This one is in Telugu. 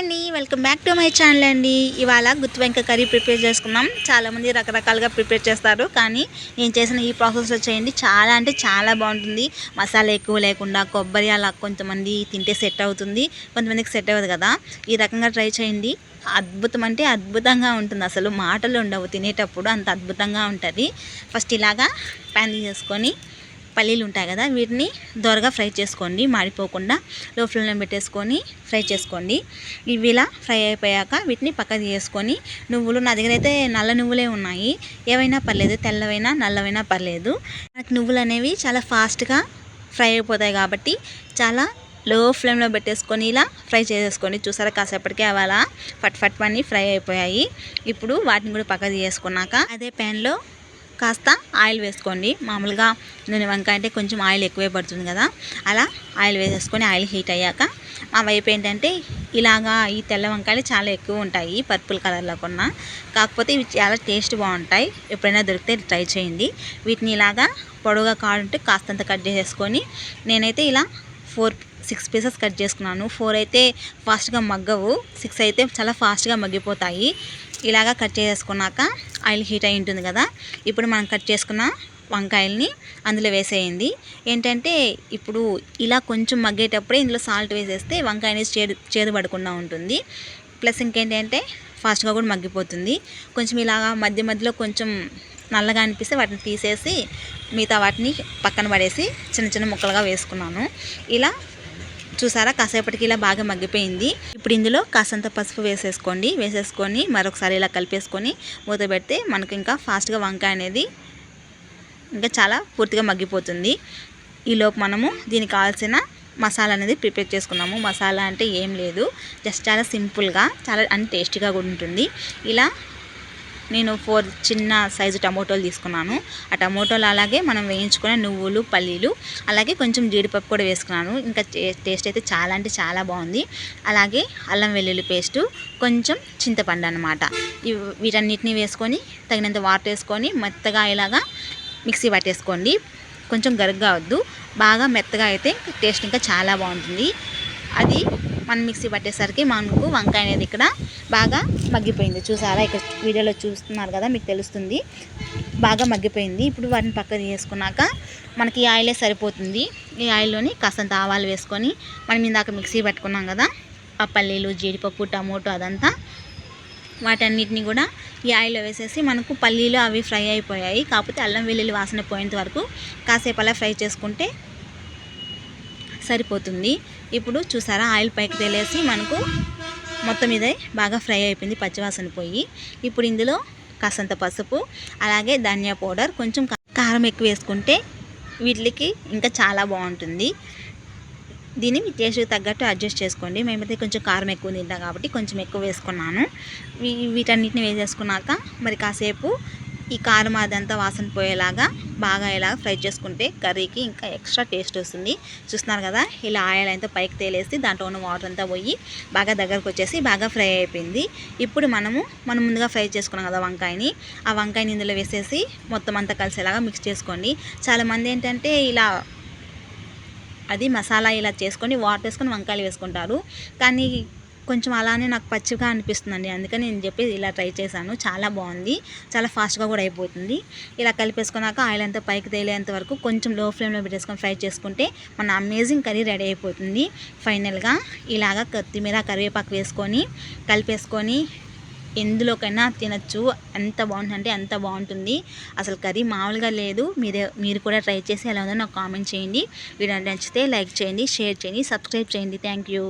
అండి welcome back to my channel అండి. ఇవాళ గుత్తి వెంక కర్రీ ప్రిపేర్ చేసుకున్నాం. చాలామంది రకరకాలుగా ప్రిపేర్ చేస్తారు కానీ నేను చేసిన ఈ ప్రాసెస్లో చేయండి చాలా అంటే చాలా బాగుంటుంది. మసాలా ఎక్కువ లేకుండా కొబ్బరి అలా కొంతమంది తింటే సెట్ అవుతుంది. కొంతమందికి సెట్ అవ్వదు కదా. ఈ రకంగా ట్రై చేయండి. అద్భుతం అంటే అద్భుతంగా ఉంటుంది. అసలు మాటలు ఉండవు. తినేటప్పుడు అంత అద్భుతంగా ఉంటుంది. ఫస్ట్ ఇలాగా ప్యాన్ చేసుకొని పల్లీలు ఉంటాయి కదా వీటిని దొరగా ఫ్రై చేసుకోండి. మాడిపోకుండా లో ఫ్లేమ్లో పెట్టేసుకొని ఫ్రై చేసుకోండి. ఇవి ఇలా ఫ్రై అయిపోయాక వీటిని పక్కకి తీసుకొని నువ్వులు నా దగ్గర అయితే నల్ల నువ్వులే ఉన్నాయి. ఏవైనా పర్లేదు తెల్లవైనా నల్లవైనా పర్లేదు. నాకు నువ్వులు అనేవి చాలా ఫాస్ట్గా ఫ్రై అయిపోతాయి కాబట్టి చాలా లో ఫ్లేమ్లో పెట్టేసుకొని ఇలా ఫ్రై చేసేసుకోండి. చూసారా కాసేపటికే అవాలా ఫట్ ఫట్ పని ఫ్రై అయిపోయాయి. ఇప్పుడు వాటిని కూడా పక్కకు చేసుకున్నాక అదే ప్యాన్లో కాస్త ఆయిల్ వేసుకోండి. మామూలుగా నూనె వంకాయ అంటే కొంచెం ఆయిల్ ఎక్కువే పడుతుంది కదా. అలా ఆయిల్ వేసేసుకొని ఆయిల్ హీట్ అయ్యాక మా వైపు ఏంటంటే ఇలాగా ఈ తెల్ల వంకాయలు చాలా ఎక్కువ ఉంటాయి పర్పుల్ కలర్లో కొన్న. కాకపోతే ఇవి చాలా టేస్ట్ బాగుంటాయి. ఎప్పుడైనా దొరికితే ట్రై చేయండి. వీటిని ఇలాగా పొడవుగా కాడుంటే కాస్తంత కట్ చేసేసుకొని నేనైతే ఇలా ఫోర్ సిక్స్ పీసెస్ కట్ చేసుకున్నాను. ఫోర్ అయితే ఫాస్ట్గా మగ్గవు. సిక్స్ అయితే చాలా ఫాస్ట్గా మగ్గిపోతాయి. ఇలాగా కట్ చేసుకున్నాక ఆయిల్ హీట్ అయి ఉంటుంది కదా. ఇప్పుడు మనం కట్ చేసుకున్న వంకాయల్ని అందులో వేసేయండి. ఏంటంటే ఇప్పుడు ఇలా కొంచెం మగ్గేటప్పుడే ఇందులో సాల్ట్ వేసేస్తే వంకాయ అనేది చేదు చేదు పడకుండా ఉంటుంది. ప్లస్ ఇంకేంటంటే ఫాస్ట్గా కూడా మగ్గిపోతుంది. కొంచెం ఇలాగా మధ్య మధ్యలో కొంచెం నల్లగా అనిపిస్తే వాటిని తీసేసి మిగతా వాటిని పక్కన పడేసి చిన్న చిన్న ముక్కలుగా వేసుకున్నాను. ఇలా చూసారా? కాసేపటికి ఇలా బాగా మగ్గిపోయింది. ఇప్పుడు ఇందులో కాసంత పసుపు వేసేసుకోండి. వేసేసుకొని మరొకసారి ఇలా కలిపేసుకొని మూత పెడితే మనకు ఇంకా ఫాస్ట్గా వంకాయ అనేది ఇంకా చాలా పూర్తిగా మగ్గిపోతుంది. ఈలోపు మనము దీనికి కావాల్సిన మసాలా అనేది ప్రిపేర్ చేసుకున్నాము. మసాలా అంటే ఏం లేదు. జస్ట్ చాలా సింపుల్గా చాలా అండ్ టేస్టీగా కూడా ఉంటుంది. ఇలా నేను ఫోర్ చిన్న సైజు టమోటోలు తీసుకున్నాను. ఆ టమోటోలు అలాగే మనం వేయించుకునే నువ్వులు పల్లీలు అలాగే కొంచెం జీడిపప్పు కూడా వేసుకున్నాను. ఇంకా టేస్ట్ అయితే చాలా అంటే చాలా బాగుంది. అలాగే అల్లం వెల్లుల్లి పేస్టు కొంచెం చింతపండు అనమాట వీటన్నిటిని వేసుకొని తగినంత వాటర్ వేసుకొని మెత్తగా ఇలాగా మిక్సీ పట్టేసుకోండి. కొంచెం గరుగ్గా వద్దు. బాగా మెత్తగా అయితే టేస్ట్ ఇంకా చాలా బాగుంటుంది. అది మనం మిక్సీ పట్టేసరికి మనకు వంకాయ అనేది ఇక్కడ బాగా మగ్గిపోయింది. చూసారా? ఇక్కడ వీడియోలో చూస్తున్నారు కదా మీకు తెలుస్తుంది. బాగా మగ్గిపోయింది. ఇప్పుడు వాటిని పక్కన తీసుకున్నాక మనకి ఆయిలే సరిపోతుంది. ఈ ఆయిల్లోని కాసంత ఆవాలు వేసుకొని మనం ఇందాక మిక్సీ పట్టుకున్నాం కదా ఆ పల్లీలు జీడిపప్పు టమోటో అదంతా. వాటన్నిటిని కూడా ఈ ఆయిల్లో వేసేసి మనకు పల్లీలు అవి ఫ్రై అయిపోయాయి. కాకపోతే అల్లం వెల్లుల్లి వాసన పోయేంత వరకు కాసేపు అలా ఫ్రై చేసుకుంటే సరిపోతుంది. ఇప్పుడు చూసారా? ఆయిల్ పైకి తెలిసి మనకు మొత్తం ఇదే బాగా ఫ్రై అయిపోయింది పచ్చివాసన పోయి. ఇప్పుడు ఇందులో కాసంత పసుపు అలాగే ధనియా పౌడర్ కొంచెం కారం ఎక్కువ వేసుకుంటే వీటికి ఇంకా చాలా బాగుంటుంది. దీన్ని మీ టేస్ట్కి తగ్గట్టు అడ్జస్ట్ చేసుకోండి. మేమైతే కొంచెం కారం ఎక్కువ తింటాం కాబట్టి కొంచెం ఎక్కువ వేసుకున్నాను. వీటన్నిటిని వేసేసుకున్నాక మరి కాసేపు ఈ కారం అదంతా వాసన పోయేలాగా బాగా ఇలా ఫ్రై చేసుకుంటే కర్రీకి ఇంకా ఎక్స్ట్రా టేస్ట్ వస్తుంది. చూస్తున్నారు కదా? ఇలా ఆయిల్ అంతా పైకి తేలేసి దాంట్లో ఉన్న వాటర్ అంతా పోయి బాగా దగ్గరకు వచ్చేసి బాగా ఫ్రై అయిపోయింది. ఇప్పుడు మనము మనం ముందుగా ఫ్రై చేసుకున్నాం కదా వంకాయని. ఆ వంకాయని ఇందులో వేసేసి మొత్తం అంతా కలిసేలాగా మిక్స్ చేసుకోండి. చాలామంది ఏంటంటే ఇలా అది మసాలా ఇలా చేసుకొని వాటర్ వేసుకొని వంకాయలు వేసుకుంటారు. కానీ కొంచెం అలానే నాకు పచ్చిగా అనిపిస్తుందండి. అందుకని నేను చెప్పి ఇలా ట్రై చేశాను. చాలా బాగుంది. చాలా ఫాస్ట్గా కూడా అయిపోతుంది. ఇలా కలిపేసుకున్నాక ఆయిల్ అంతా పైకి తేలేంత వరకు కొంచెం లో ఫ్లేమ్లో పెట్టేసుకొని ఫ్రై చేసుకుంటే మన అమేజింగ్ కర్రీ రెడీ అయిపోతుంది. ఫైనల్గా ఇలాగా కొత్తిమీర కరివేపాకు వేసుకొని కలిపేసుకొని ఎందులోకైనా తినచ్చు. ఎంత బాగుంటుంది అంటే అంత బాగుంటుంది. అసలు కర్రీ మామూలుగా లేదు. మీరే మీరు కూడా ట్రై చేసి ఎలా ఉందో నాకు కామెంట్ చేయండి. వీడియో నచ్చితే లైక్ చేయండి షేర్ చేయండి సబ్స్క్రైబ్ చేయండి. Thank you.